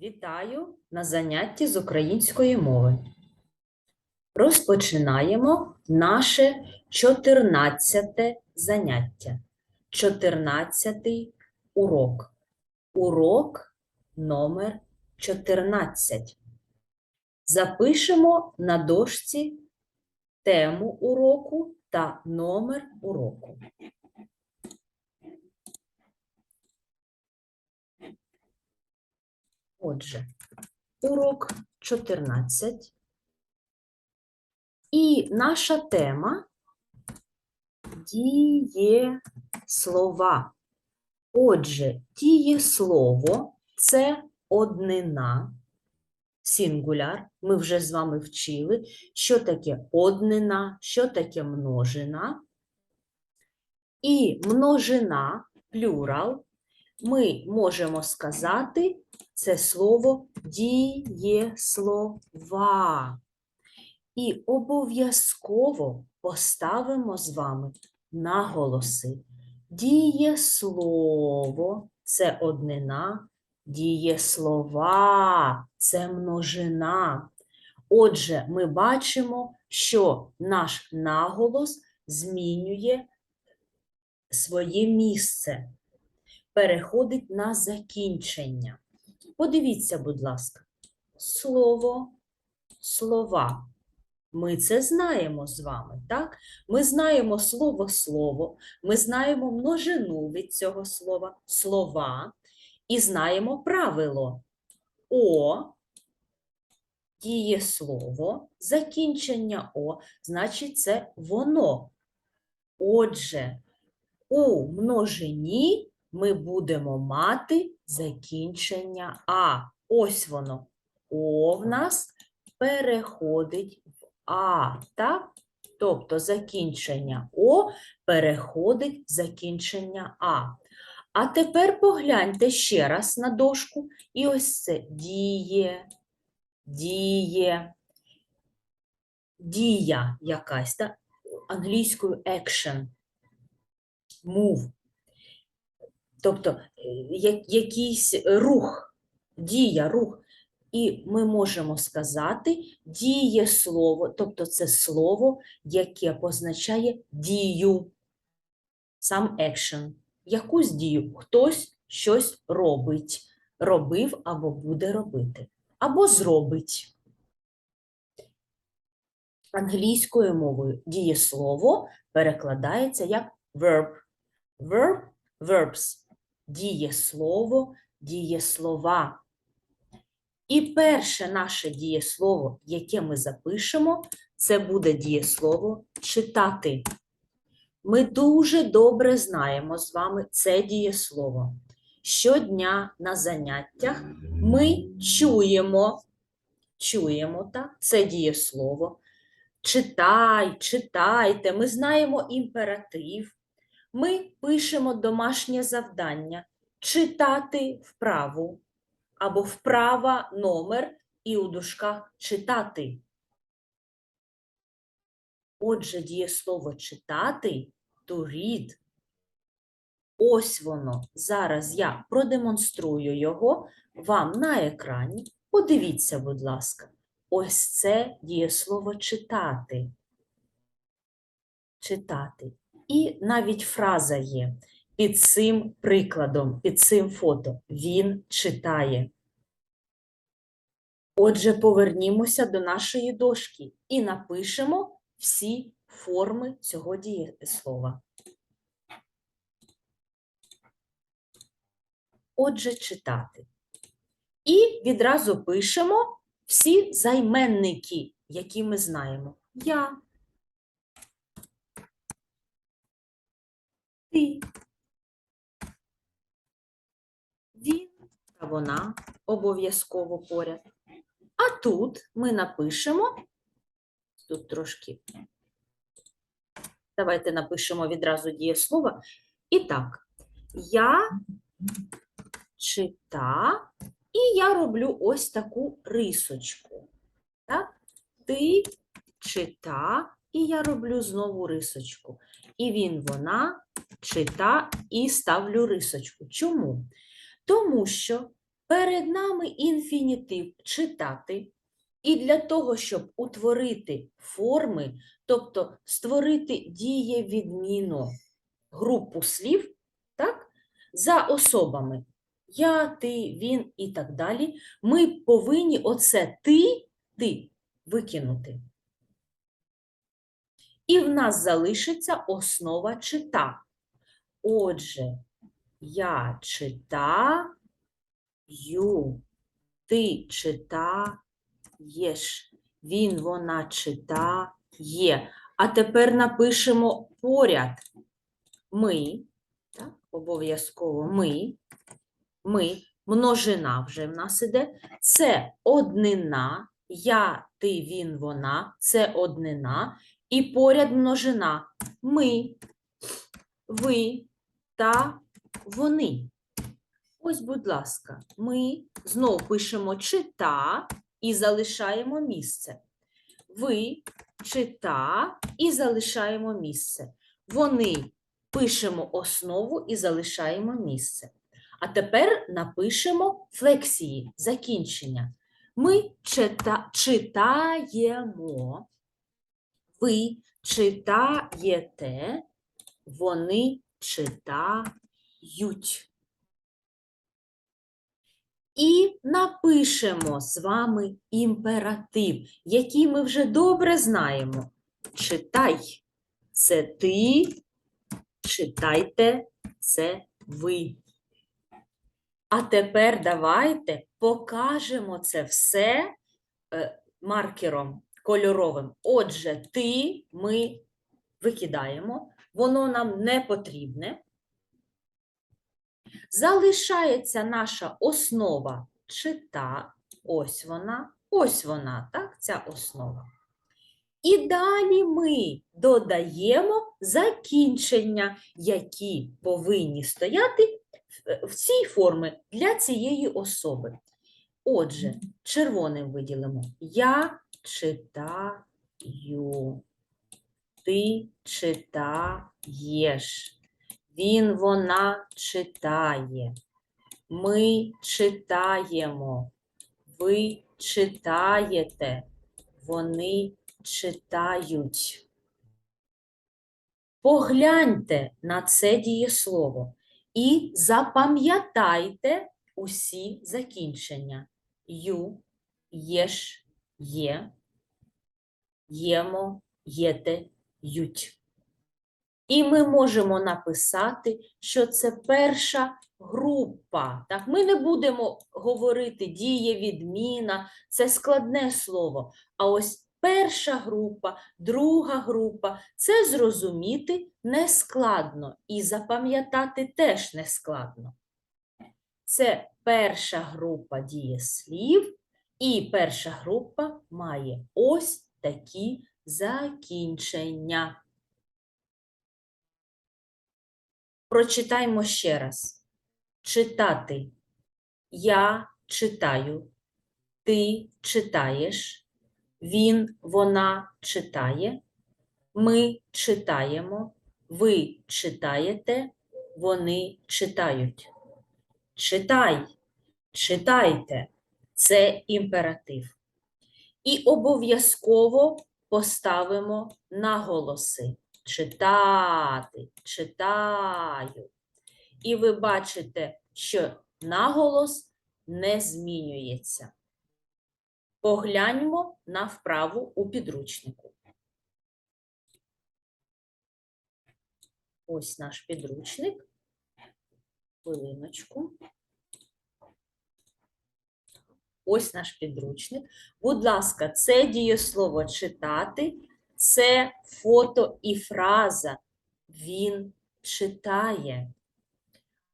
Вітаю на занятті з української мови. Розпочинаємо наше 14 заняття. 14 урок. Урок номер 14. Запишемо на дошці тему уроку та номер уроку. Отже, урок 14. І наша тема дієслова. Отже, дієслово це однина, сингуляр. Ми вже з вами вчили, що таке однина, що таке множина. І множина, плюрал, ми можемо сказати це слово дієслова. І обов'язково поставимо з вами наголоси. Дієслово це однина, дієслова це множина. Отже, ми бачимо, що наш наголос змінює своє місце, переходить на закінчення. Подивіться, будь ласка, слово, слова. Ми це знаємо з вами, так? Ми знаємо слово слово, ми знаємо множину від цього слова, слова, і знаємо правило О, дієслово, закінчення О, значить, це воно. Отже, у множині ми будемо мати закінчення А. Ось воно. О в нас переходить в А, так? Тобто закінчення О переходить в закінчення А. А тепер погляньте ще раз на дошку. І ось це діє, діє, дія якась, так? англійською action, move. Тобто е, якийсь рух, дія, рух. І ми можемо сказати дієслово, тобто це слово, яке позначає дію, сам action. Якусь дію хтось щось робить, робив або буде робити, або зробить. Англійською мовою дієслово перекладається як verb. Verb, verbs дієслово, дієслова. І перше наше дієслово, яке ми запишемо, це буде дієслово читати. Ми дуже добре знаємо з вами це дієслово. Щодня на заняттях ми чуємо, чуємо так, це дієслово. Читай, читайте, ми знаємо імператив. Ми пишемо домашнє завдання читати вправу або вправа номер і у дужках читати. Отже, дієслово читати to read. Ось воно. Зараз я продемонструю його вам на екрані. Подивіться, будь ласка. Ось це дієслово читати. Читати. І навіть фраза є під цим прикладом, під цим фото. Він читає. Отже, повернімося до нашої дошки і напишемо всі форми цього дієслова. Отже, читати. І відразу пишемо всі займенники, які ми знаємо. Я, ти, він та вона обов'язково поряд. А тут ми напишемо, тут трошки, давайте напишемо відразу дієслово. І так, я чита, і я роблю ось таку рисочку. Так? Ти чита, і я роблю знову рисочку. І він, вона чита і ставлю рисочку. Чому? Тому що Перед нами інфінітив читати. І для того, щоб утворити форми, тобто створити дієвідміну групу слів, так, за особами я, ти, він і так далі, ми повинні оце ти, ти викинути. І в нас залишиться основа чита. Отже, я читаю, ти читаєш, він, вона читає. А тепер напишемо поряд. Ми, так, обов'язково ми, ми, множина вже в нас іде. Це однина, я, ти, він, вона, це однина. І поряд множина. Ми, ви та вони. Ось, будь ласка, ми знову пишемо чита і залишаємо місце. Ви чита і залишаємо місце. Вони пишемо основу і залишаємо місце. А тепер напишемо флексії, закінчення. Ми чита, читаємо, ви читаєте, вони читають. І напишемо з вами імператив, який ми вже добре знаємо. Читай це ти, читайте це ви. А тепер давайте покажемо це все е, маркером кольоровим. Отже, ти ми викидаємо, воно нам не потрібне. Залишається наша основа чита. Ось вона, ось вона, так, ця основа. І далі ми додаємо закінчення, які повинні стояти в- цій формі для цієї особи. Отже, червоним виділимо. Я читаю. Ти читаєш. Він, вона читає. Ми читаємо. Ви читаєте. Вони читають. Погляньте на це дієслово і запам'ятайте усі закінчення. Ю, єш, є, ємо, єте, ють. І ми можемо написати, що це перша група. Так? Ми не будемо говорити дієвідміна, це складне слово. А ось перша група, друга група це зрозуміти нескладно і запам'ятати теж нескладно. Це перша група дієслів, і перша група має ось такі закінчення. Прочитаймо ще раз. Читати. Я читаю. Ти читаєш. Він, вона читає. Ми читаємо. Ви читаєте. Вони читають. Читай, читайте. Це імператив. І обов'язково поставимо наголоси. Читати, читаю. І ви бачите, що наголос не змінюється. Погляньмо на вправу у підручнику. Ось наш підручник. Хвилиночку. Ось наш підручник. Будь ласка, це дієслово читати, це фото і фраза. Він читає.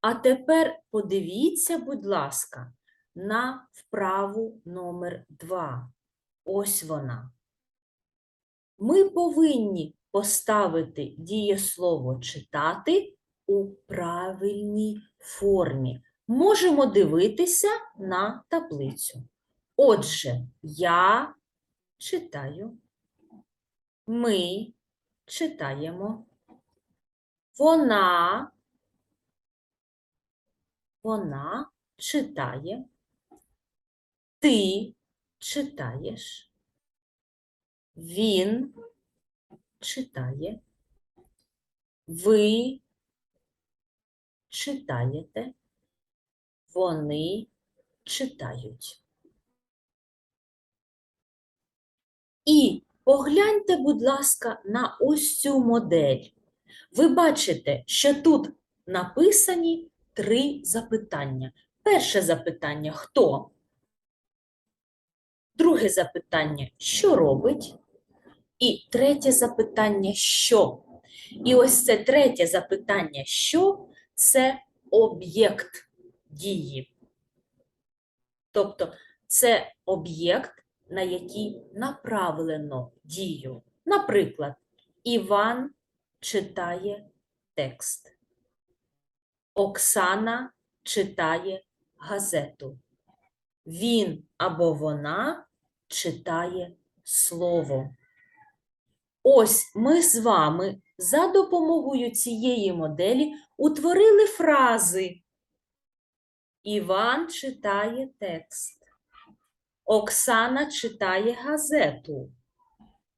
А тепер подивіться, будь ласка, на вправу номер 2. Ось вона. Ми повинні поставити дієслово читати у правильній формі. Можемо дивитися на таблицю. Отже, я читаю, ми читаємо, вона, вона читає, Ти читаєш. Він читає. Ви читаєте. Вони читають. І погляньте, будь ласка, на ось цю модель. Ви бачите, що тут написані три запитання. Перше запитання хто? Друге запитання що робить? І третє запитання що? І ось це третє запитання що це об'єкт дії. Тобто це об'єкт, на який направлено дію. Наприклад, Іван читає текст. Оксана читає газету. Він або вона читає слово. Ось ми з вами за допомогою цієї моделі утворили фрази. Іван читає текст. Оксана читає газету.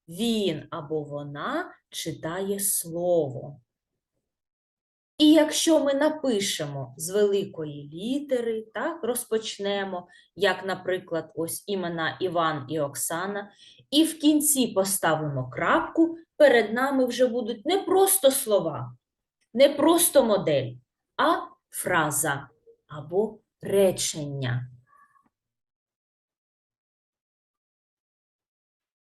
Він або вона читає слово. І якщо ми напишемо з великої літери, так, розпочнемо, як, наприклад, ось імена Іван і Оксана, і в кінці поставимо крапку, перед нами вже будуть не просто слова, не просто модель, а фраза або речення.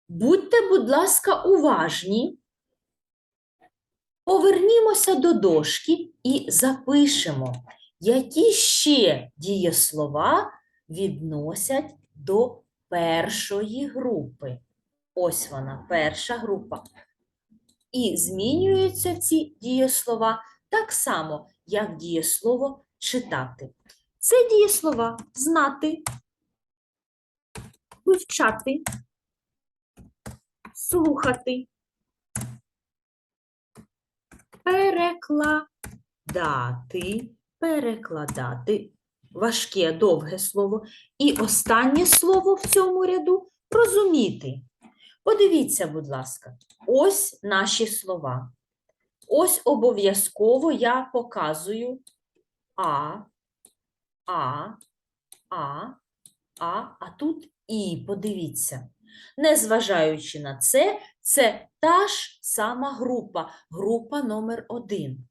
Будьте, будь ласка, уважні. Повернімося до дошки і запишемо, які ще дієслова відносять до першої групи. Ось вона, перша група. І змінюються ці дієслова так само, як дієслово читати. Це дієслова знати, вивчати, слухати, перекладати, перекладати важке довге слово. І останнє слово в цьому ряду розуміти. Подивіться, будь ласка, ось наші слова. Ось обов'язково я показую А, А, А, А, а тут І. Подивіться. Незважаючи на це, це та ж сама група, група номер один.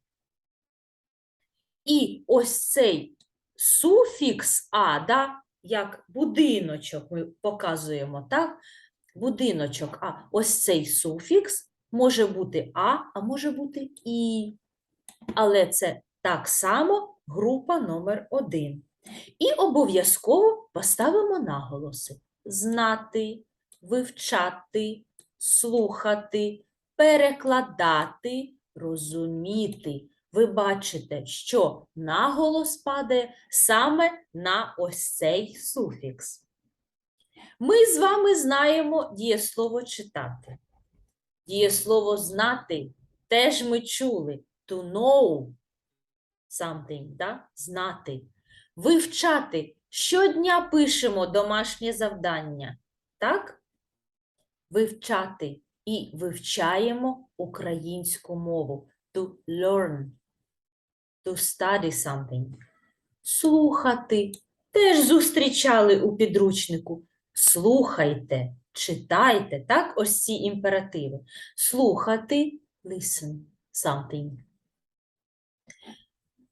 І ось цей суфікс А, да, як будиночок ми показуємо, так? Будиночок А, ось цей суфікс може бути А, а може бути І. Але це так само група номер один. І обов'язково поставимо наголоси: знати, вивчати, слухати, перекладати, розуміти. Ви бачите, що наголос падає саме на ось цей суфікс. Ми з вами знаємо дієслово читати. Дієслово знати теж ми чули to know something, да? знати. Вивчати. Щодня пишемо домашнє завдання. Так? Вивчати і вивчаємо українську мову. To learn. To study something. Слухати. Теж зустрічали у підручнику. Слухайте, читайте, так? Ось ці імперативи. Слухати, listen something.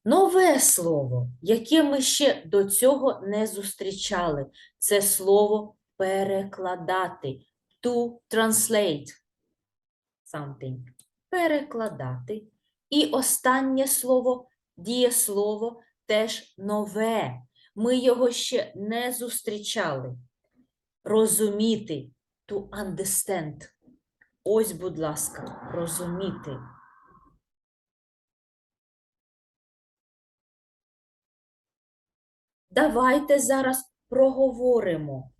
Нове слово, яке ми ще до цього не зустрічали, це слово перекладати. To translate something. Перекладати. І останнє слово, дієслово, теж нове. Ми його ще не зустрічали. Розуміти. To understand. Ось, будь ласка, розуміти. Давайте зараз проговоримо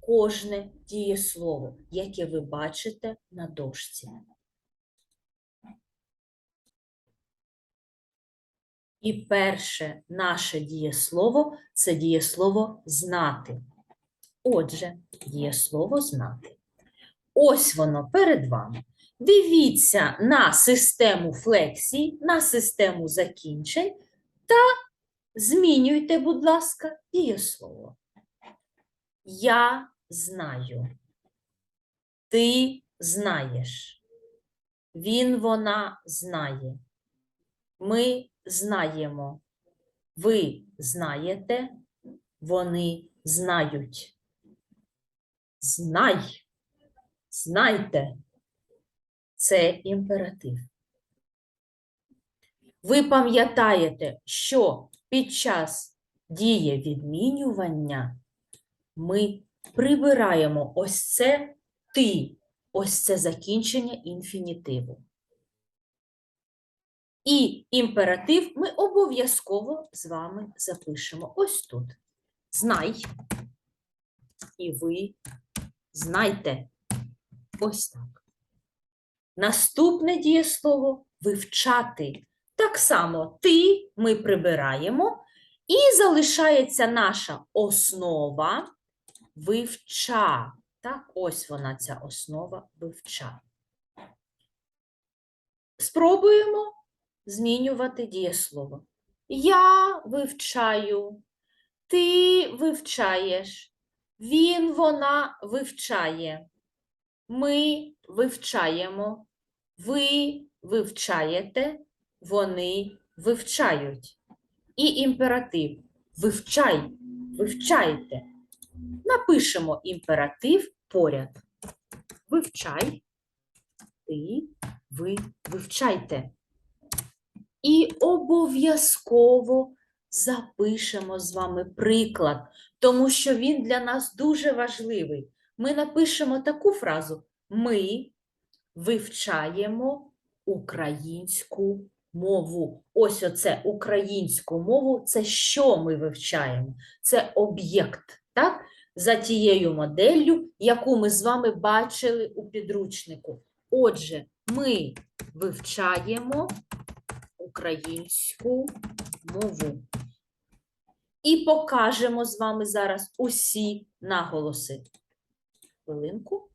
кожне дієслово, яке ви бачите на дошці. І перше наше дієслово це дієслово знати. Отже, є слово знати. Ось воно перед вами. Дивіться на систему флексій, на систему закінчень та змінюйте, будь ласка, дієслово. Я знаю. Ти знаєш. Він, вона знає. Ми знаємо. Ви знаєте. Вони знають. Знай. Знайте. Це імператив. Ви пам'ятаєте, що під час дієвідмінювання ми прибираємо ось це ти, ось це закінчення інфінітиву. І імператив ми обов'язково з вами запишемо ось тут. Знай. І ви знайте. Ось так. Наступне дієслово вивчати. Так само ти ми прибираємо, і залишається наша основа вивча. Так, ось вона, ця основа вивча. Спробуємо змінювати дієслово. Я вивчаю, ти вивчаєш, він, вона вивчає. Ми вивчаємо, ви вивчаєте, вони вивчають. І імператив вивчай, вивчайте. Напишемо імператив поряд. Вивчай, ти, ви вивчайте. І обов'язково запишемо з вами приклад, тому що він для нас дуже важливий. Ми напишемо таку фразу: Ми вивчаємо українську мову. Ось оце українську мову це що ми вивчаємо? Це об'єкт, так? За тією моделлю, яку ми з вами бачили у підручнику. Отже, ми вивчаємо українську мову. І покажемо з вами зараз усі наголоси. Хвилинку.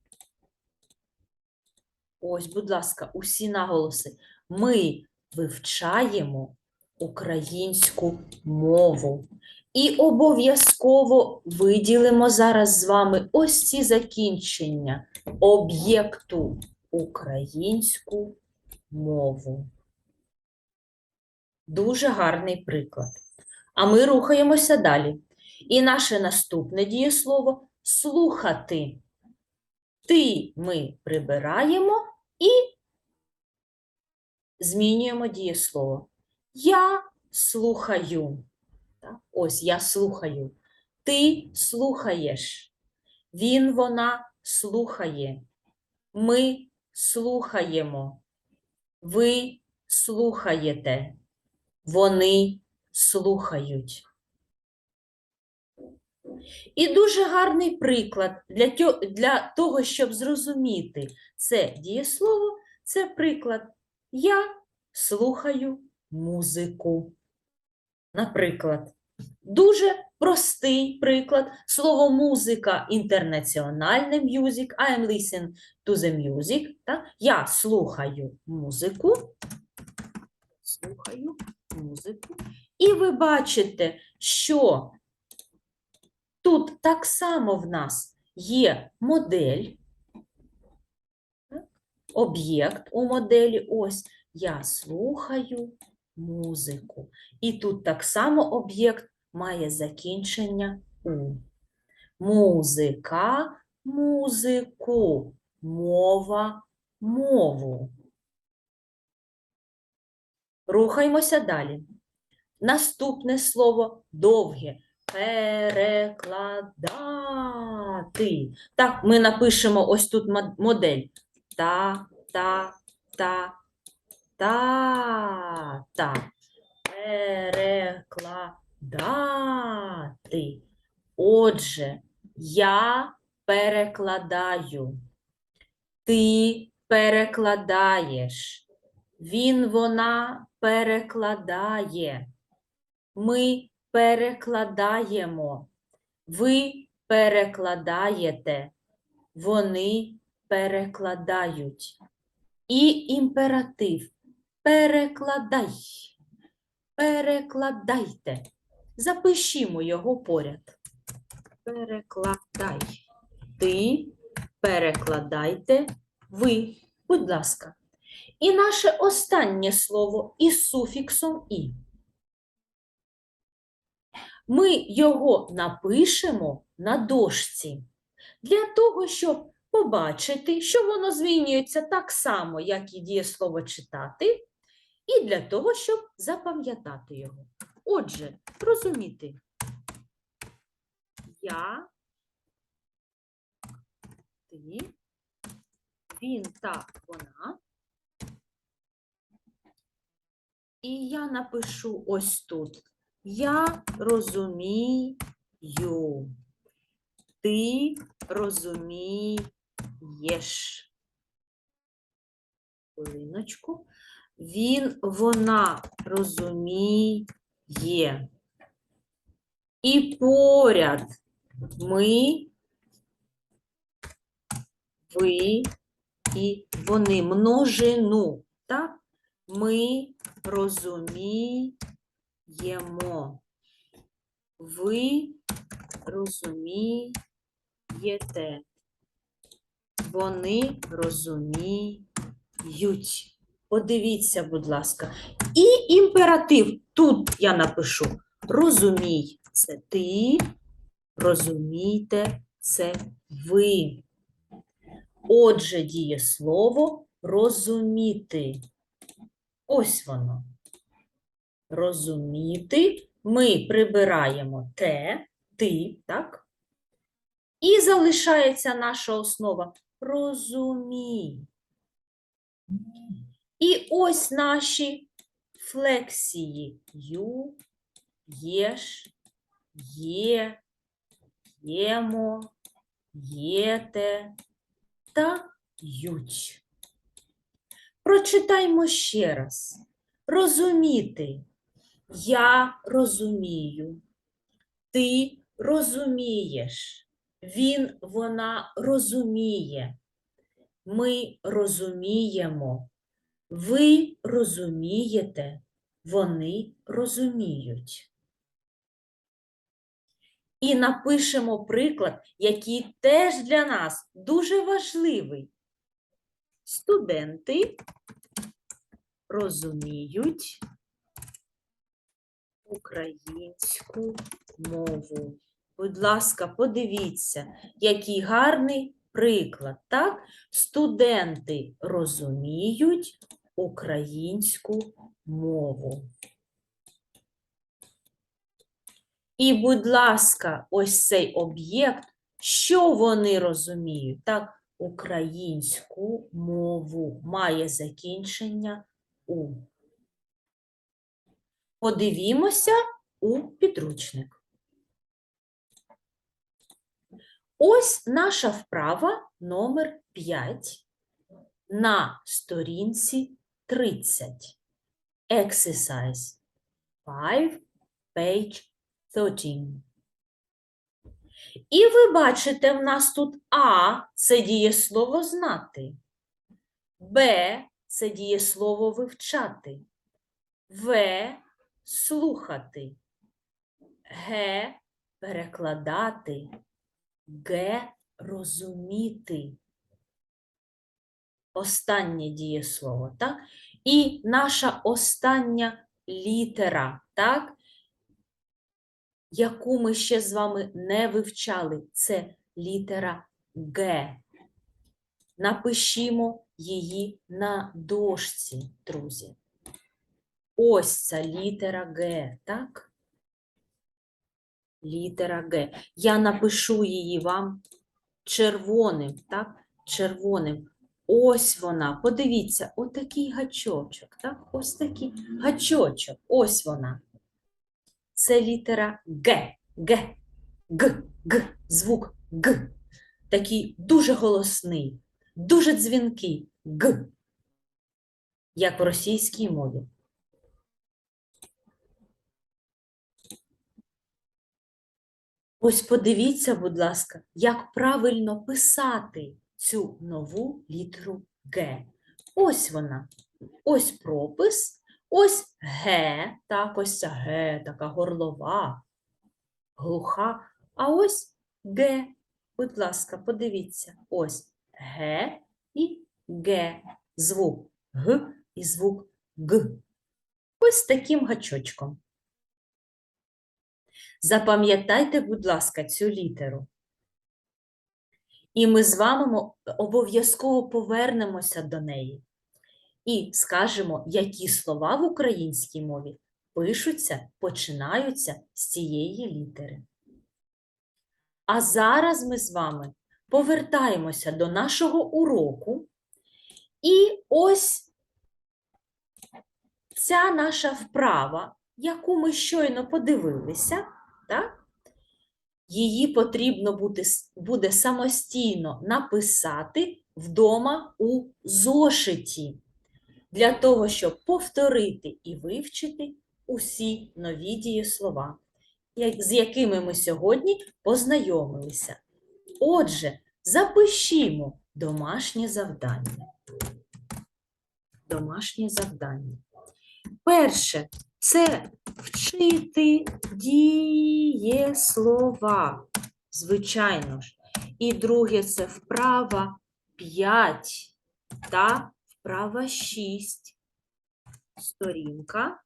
Ось, будь ласка, усі наголоси. Ми вивчаємо українську мову. І обов'язково виділимо зараз з вами ось ці закінчення об'єкту українську мову. Дуже гарний приклад. А ми рухаємося далі. І наше наступне дієслово слухати. Ти ми прибираємо і змінюємо дієслово. Я слухаю. Ось я слухаю. Ти слухаєш. Він, вона слухає. Ми слухаємо. Ви слухаєте. Вони слухають. І дуже гарний приклад для, для того, щоб зрозуміти це дієслово, це приклад Я слухаю музику. Наприклад, дуже простий приклад. Слово музика інтернаціональне music. I am listening to the music. Так? Я слухаю музику. Слухаю музику. І ви бачите, що тут так само в нас є модель, об'єкт у моделі. Ось я слухаю музику. І тут так само об'єкт має закінчення у. Музика, музику, мова, мову. Рухаємося далі. Наступне слово довге. Перекладати. Так, ми напишемо ось тут модель. Та, та, та, та, та. Перекладати. Отже, я перекладаю. Ти перекладаєш. Він, вона перекладає. Ми перекладаємо. Ви перекладаєте, вони перекладають. І імператив перекладай, перекладайте. Запишімо його поряд. Перекладай. Ти, перекладайте, ви, будь ласка. І наше останнє слово із суфіксом і. Ми його напишемо на дошці для того, щоб побачити, що воно змінюється так само, як і дієслово читати, і для того, щоб запам'ятати його. Отже, розуміти. Я, ти, він, так, вона. І я напишу ось тут. Я розумію. Ти розумієш. Хвилиночку. Він, вона розуміє. І поряд ми, ви і вони множину. Так? Ми розуміємо. Ви розумієте. Вони розуміють. Подивіться, будь ласка. І імператив. Тут я напишу розумій це ти, розумійте це ви. Отже, дієслово розуміти. Ось воно. Розуміти. Ми прибираємо те, ти, так? І залишається наша основа розумій. І ось наші флексії. Ю, єш, є, ємо, єте та ють. Прочитаймо ще раз. Розуміти. Я розумію. Ти розумієш. Він, вона розуміє. Ми розуміємо. Ви розумієте. Вони розуміють. І напишемо приклад, який теж для нас дуже важливий. Студенти розуміють українську мову. Будь ласка, подивіться, який гарний приклад. Так? Студенти розуміють українську мову. І, будь ласка, ось цей об'єкт, що вони розуміють? Так, українську мову має закінчення у. Подивімося у підручник. Ось наша вправа номер 5 на сторінці 30. Exercise 5, page 13. І ви бачите, в нас тут А це дієслово знати, Б це дієслово вивчати, В слухати, Г перекладати, Г розуміти. Останнє дієслово, так? І наша остання літера, так? Яку ми ще з вами не вивчали, це літера Г. Напишімо її на дошці, друзі. Ось ця літера Г, так? Літера Г. Я напишу її вам червоним, так? Червоним. Ось вона. Подивіться, отакий гачочок, так? Ось такий гачочок. Ось вона. Це літера Г. Г. Г. Г. Звук Г. Такий дуже голосний, дуже дзвінкий Г. Як в російській мові. Ось подивіться, будь ласка, як правильно писати цю нову літеру Г. Ось вона. Ось пропис, ось Г, так, ось ця Г, така горлова, глуха. А ось Г. Будь ласка, подивіться. Ось Г і Г. Звук Г і звук Г. Ось таким гачочком. Запам'ятайте, будь ласка, цю літеру. І ми з вами обов'язково повернемося до неї і скажемо, які слова в українській мові пишуться, починаються з цієї літери. А зараз ми з вами повертаємося до нашого уроку. І ось ця наша вправа, яку ми щойно подивилися, так? Її потрібно буде, буде самостійно написати вдома у зошиті для того, щоб повторити і вивчити усі нові дієслова, з якими ми сьогодні познайомилися. Отже, запишімо домашнє завдання. Домашнє завдання. Перше це вчити дієслова. Звичайно ж. І друге це вправа 5 та вправа 6. Сторінка.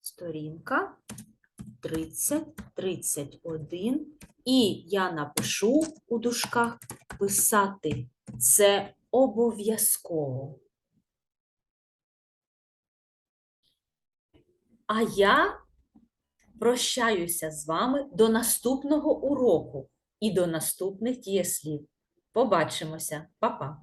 Сторінка 30, 31. І я напишу у дужках писати. Це обов'язково. А я прощаюся з вами до наступного уроку і до наступних дієслів. Побачимося, Па-па!